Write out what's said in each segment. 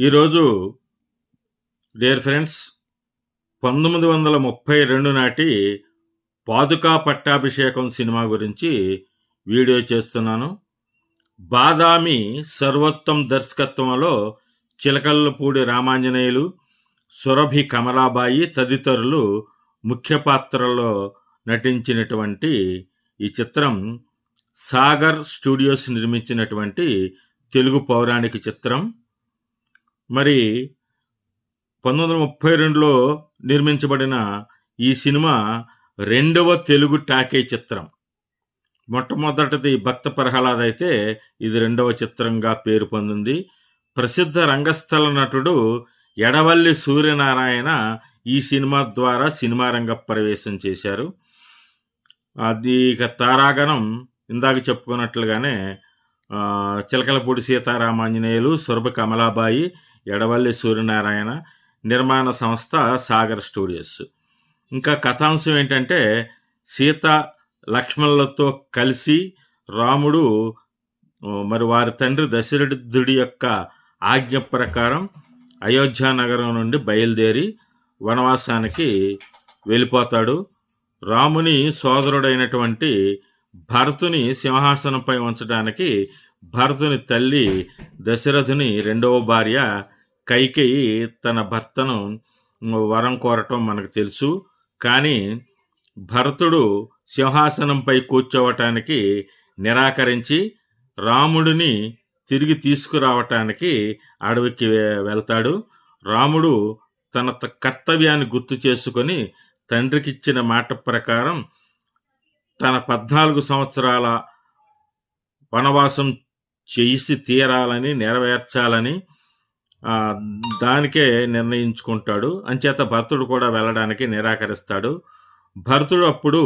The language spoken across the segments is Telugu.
ఈరోజు డియర్ ఫ్రెండ్స్ పంతొమ్మిది వందల ముప్పై రెండు నాటి పాదుకా పట్టాభిషేకం సినిమా గురించి వీడియో చేస్తున్నాను. బాదామి సర్వోత్తం దర్శకత్వంలో చిలకల్లపూడి రామాంజనేయులు సురభి కమలాబాయి తదితరులు ముఖ్య పాత్రల్లో నటించినటువంటి ఈ చిత్రం సాగర్ స్టూడియోస్ నిర్మించినటువంటి తెలుగు పౌరాణిక చిత్రం. మరి పంతొమ్మిది వందల ముప్పై రెండులో నిర్మించబడిన ఈ సినిమా రెండవ తెలుగు టాకీ చిత్రం. మొట్టమొదటిది భక్త ప్రహ్లాద్ అయితే ఇది రెండవ చిత్రంగా పేరు పొందింది. ప్రసిద్ధ రంగస్థల నటుడు ఎడవల్లి సూర్యనారాయణ ఈ సినిమా ద్వారా సినిమా రంగ ప్రవేశం చేశారు. అది ఇక తారాగణం ఇందాక చెప్పుకున్నట్లుగానే చిలకలపూడి సీతారామాంజనేయులు సురభ కమలాబాయి ఎడవల్లి సూర్యనారాయణ నిర్మాణ సంస్థ సాగర్ స్టూడియోస్. ఇంకా కథాంశం ఏంటంటే సీత లక్ష్మణులతో కలిసి రాముడు మరి వారి తండ్రి దశరథుడి యొక్క ఆజ్ఞ ప్రకారం అయోధ్య నగరం నుండి బయలుదేరి వనవాసానికి వెళ్ళిపోతాడు. రాముని సోదరుడైనటువంటి భరతుని సింహాసనంపై ఉంచడానికి భరతుని తల్లి దశరథుని రెండవ భార్య కైకేయి తన భర్తను వరం కోరటం మనకు తెలుసు. కానీ భరతుడు సింహాసనంపై కూర్చోవటానికి నిరాకరించి రాముడిని తిరిగి తీసుకురావటానికి అడవికి వెళ్తాడు. రాముడు తన త- కర్తవ్యాన్ని గుర్తు చేసుకొని తండ్రికిచ్చిన మాట ప్రకారం తన పద్నాలుగు సంవత్సరాల వనవాసం చేసి తీరాలని నెరవేర్చాలని దానికే నిర్ణయించుకుంటాడు. అంచేత భర్తుడు కూడా వెళ్ళడానికి నిరాకరిస్తాడు. భర్తుడు అప్పుడు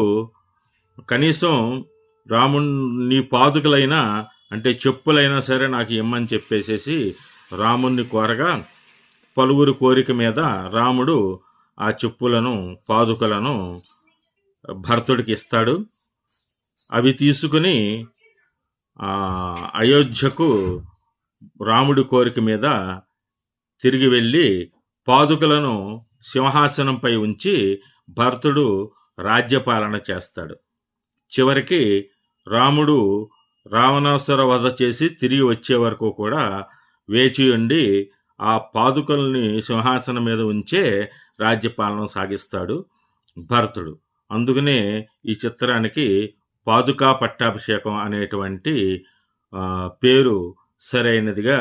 కనీసం రాముడు నీ పాదుకలైనా అంటే చెప్పులైనా సరే నాకు ఇమ్మని చెప్పేసేసి రాముణ్ణి కోరగా పలువురు కోరిక మీద రాముడు ఆ చెప్పులను పాదుకలను భర్తుడికి ఇస్తాడు. అవి తీసుకుని అయోధ్యకు రాముడి కోరిక మీద తిరిగి వెళ్ళి పాదుకలను సింహాసనంపై ఉంచి భరతుడు రాజ్యపాలన చేస్తాడు. చివరికి రాముడు రావణాసుర వధ చేసి తిరిగి వచ్చే వరకు కూడా వేచి ఉండి ఆ పాదుకల్ని సింహాసనం మీద ఉంచే రాజ్యపాలన సాగిస్తాడు భరతుడు. అందుకనే ఈ చిత్రానికి పాదుకా పట్టాభిషేకం అనేటువంటి పేరు సరైనదిగా